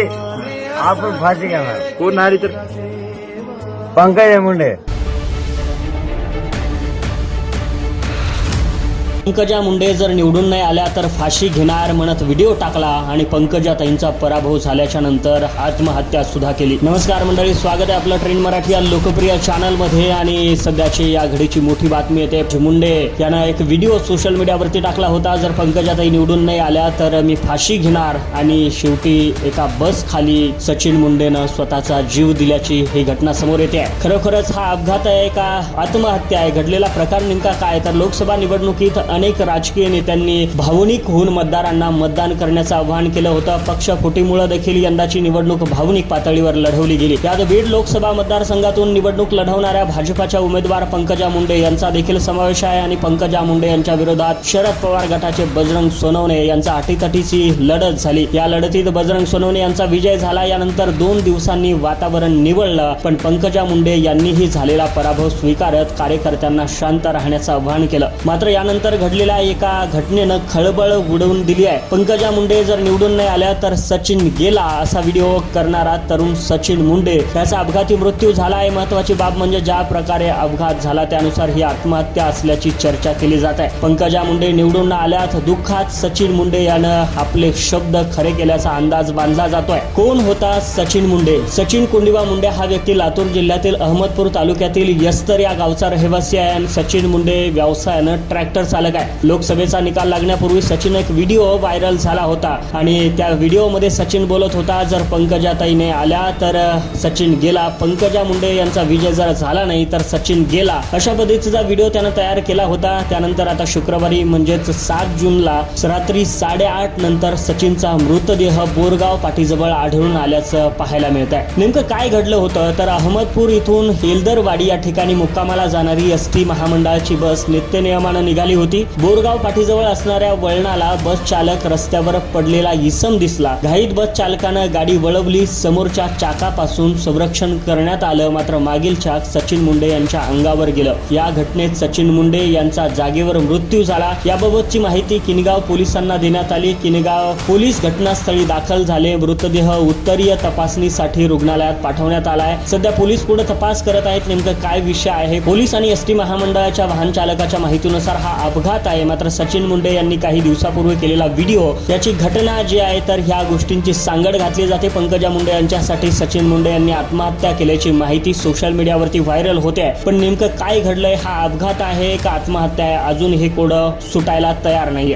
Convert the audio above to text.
आपण फाशी घेणार कोण नाही तर पंकजा मुंडे पंकजा मुंडे जर निवडून नाही आल्या तर फाशी घेणार म्हणत व्हिडिओ टाकला आणि पंकजाताईंचा पराभव झाल्याच्यानंतर आत्महत्या सुद्धा केली. नमस्कार मंडळी स्वागत आहे आपलं ट्रेन मराठी या लोकप्रिय चॅनलमध्ये आणि सध्याची या घडीची मोठी बातमी येते. मुंडे यानं एक व्हिडिओ सोशल मीडियावरती टाकला होता. जर पंकजाताई निवडून नाही आल्या तर मी फाशी घेणार आणि शेवटी एका बस खाली सचिन मुंडेनं स्वतःचा जीव दिल्याची ही घटना समोर येते. आहे खरोखरच हा अपघात आहे का? आत्महत्या आहे. घडलेला प्रकार नेमका काय? तर लोकसभा निवडणुकीत अनेक राजकीय नेत्यांनी भावनिक होऊन मतदारांना मतदान करण्याचं आवाहन केलं होतं. पक्ष फुटीमुळे देखील यंदाची निवडणूक भावनिक पातळीवर लढवली गेली. त्यात बीड लोकसभा मतदारसंघातून निवडणूक लढवणाऱ्या भाजपाच्या उमेदवार पंकजा मुंडे यांचा देखील समावेश आहे आणि पंकजा मुंडे यांच्या विरोधात शरद पवार गटाचे बजरंग सोनवणे यांचा अटीतटीची लढत झाली. या लढतीत बजरंग सोनवणे यांचा विजय झाला. यानंतर दोन दिवसांनी वातावरण निवडलं पण पंकजा मुंडे यांनीही झालेला पराभव स्वीकारत कार्यकर्त्यांना शांत राहण्याचं आवाहन केलं. मात्र यानंतर घडलेल्या एका घटनेनं खळबळ उडवून दिली आहे. पंकजा मुंडे जर निवडून नाही आल्या तर सचिन गेला असा व्हिडिओ करणारा तरुण सचिन मुंडे. याचा अपघाती मृत्यू झाला आहे. महत्वाची बाब म्हणजे ज्या प्रकारे अपघात झाला त्यानुसार ही आत्महत्या असल्याची चर्चा केली जात आहे. पंकजा मुंडे निवडून न आल्यात दुःखात सचिन मुंडे यानं आपले शब्द खरे केल्याचा अंदाज बांधला जातोय. कोण होता सचिन मुंडे? सचिन कुंडिवा मुंडे हा व्यक्ती लातूर जिल्ह्यातील अहमदपूर तालुक्यातील यस्तर या गावचा रहिवासी आहे आणि सचिन मुंडे व्यवसायानं ट्रॅक्टर चालक आहे लोकसभेचा निकाल लागण्यापूर्वी सचिन एक व्हिडिओ व्हायरल झाला होता. आणि त्या व्हिडिओमध्ये सचिन बोलत होता जर पंकजाताईने आल्या तर सचिन गेला. पंकजा मुंडे यांचा विजय जर झाला नाही तर सचिन गेला. अशा पद्धतीचा व्हिडिओ त्यानं तयार केला होता. त्यानंतर आता शुक्रवारी म्हणजेच सात जूनला रात्री साडेआठ नंतर सचिनचा मृतदेह बोरगाव पाठीजवळ आढळून आल्याचं पाहायला मिळत आहे नेमकं काय घडलं होतं? तर अहमदपूर इथून हेल्दरवाडी या ठिकाणी मुक्कामाला जाणारी एस टी महामंडळाची बस नित्य नियमानं निघाली होती. बोरगाव पाठीजवळ असणाऱ्या वळणाला बस चालक रस्त्यावर पडलेला इसम दिसला. घाईत बस चालकानं गाडी वळवली. समोरच्या चाकापासून संरक्षण करण्यात आलं. मात्र मागील चाक सचिन मुंडे यांच्या अंगावर गेलं. या घटनेत सचिन मुंडे यांचा जागेवर मृत्यू झाला. याबाबतची माहिती किनगाव पोलिसांना देण्यात आली. किनगाव पोलीस घटनास्थळी दाखल झाले. मृतदेह उत्तरीय तपासणीसाठी रुग्णालयात पाठवण्यात आलाय. सध्या पोलीस पुढे तपास करत आहेत. नेमकं काय विषय आहे? पोलीस आणि एस टी महामंडळाच्या वाहन चालकाच्या माहितीनुसार हा अपघात आहे. मात्र सचिन मुंडे यांनी काही दिवसापूर्वी केलेला व्हिडिओ याची घटना जी आहे तर ह्या गोष्टींची सांगड घातली जाते. पंकजा मुंडे यांच्यासाठी सचिन मुंडे यांनी आत्महत्या केल्याची माहिती सोशल मीडियावरती व्हायरल होते. आहे पण नेमकं काय घडलंय? हा अपघात आहे का आत्महत्या आहे? अजून हे कोडं सुटायला तयार नाहीये.